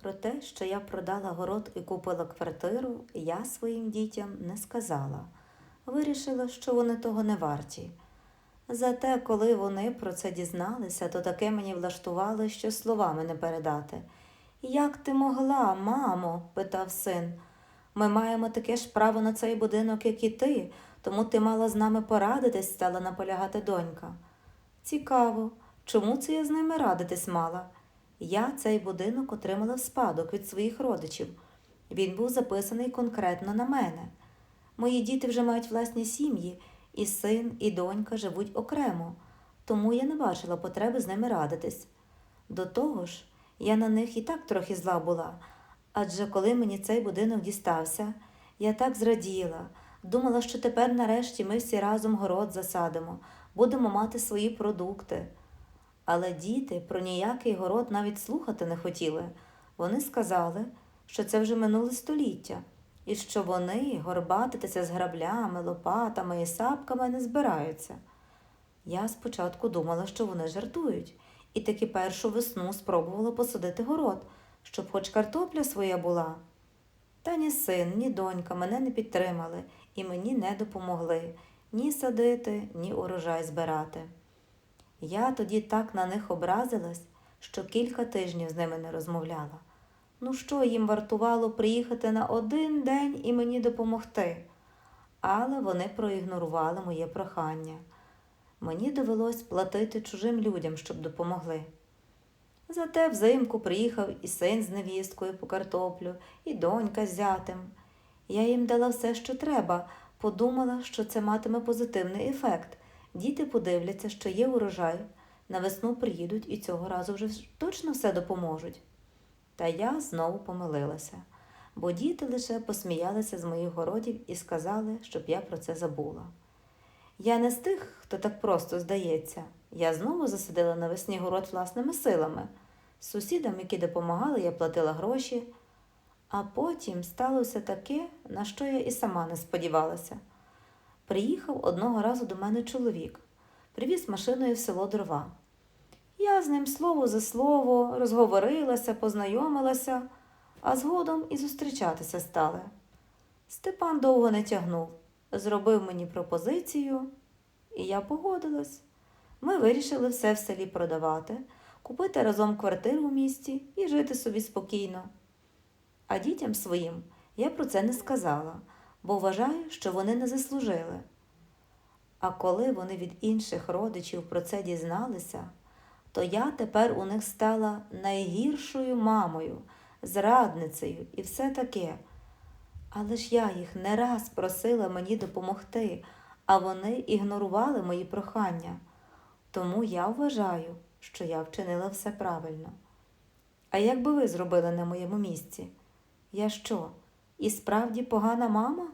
Про те, що я продала город і купила квартиру, я своїм дітям не сказала. Вирішила, що вони того не варті. Зате, коли вони про це дізналися, то таке мені влаштували, що словами не передати. Як ти могла, мамо? питав син. Ми маємо таке ж право на цей будинок, як і ти, тому ти мала з нами порадитись, стала наполягати донька. Цікаво, чому це я з ними радитись мала? Я цей будинок отримала в спадок від своїх родичів. Він був записаний конкретно на мене. Мої діти вже мають власні сім'ї, і син, і донька живуть окремо, тому я не бачила потреби з ними радитись. До того ж, я на них і так трохи зла була, адже коли мені цей будинок дістався, я так зраділа, думала, що тепер нарешті ми всі разом город засадимо, будемо мати свої продукти. Але діти про ніякий город навіть слухати не хотіли. Вони сказали, що це вже минуле століття, і що вони горбатитися з граблями, лопатами і сапками не збираються. Я спочатку думала, що вони жартують, і таки першу весну спробувала посадити город, щоб хоч картопля своя була. Та ні син, ні донька мене не підтримали і мені не допомогли ні садити, ні урожай збирати. Я тоді так на них образилась, що кілька тижнів з ними не розмовляла. Ну що їм вартувало приїхати на один день і мені допомогти? Але вони проігнорували моє прохання. Мені довелось платити чужим людям, щоб допомогли. Зате взимку приїхав і син з невісткою по картоплю, і донька з зятем. Я їм дала все, що треба, подумала, що це матиме позитивний ефект. Діти подивляться, що є урожай, на весну приїдуть і цього разу вже точно все допоможуть. Та я знову помилилася, бо діти лише посміялися з моїх городів і сказали, щоб я про це забула. Я не з тих, хто так просто здається. Я знову засадила навесні город власними силами. Сусідам, які допомагали, я платила гроші. А потім сталося таке, на що я і сама не сподівалася. Приїхав одного разу до мене чоловік, привіз машиною в село дрова. Я з ним слово за слово розговорилася, познайомилася, а згодом і зустрічатися стали. Степан довго не тягнув, зробив мені пропозицію, і я погодилась. Ми вирішили все в селі продавати, купити разом квартиру в місті і жити собі спокійно. А дітям своїм я про це не сказала, бо вважаю, що вони не заслужили. А коли вони від інших родичів про це дізналися, то я тепер у них стала найгіршою мамою, зрадницею і все таке. Але ж я їх не раз просила мені допомогти, а вони ігнорували мої прохання. Тому я вважаю, що я вчинила все правильно. А як би ви зробили на моєму місці? Я що, і справді погана мама?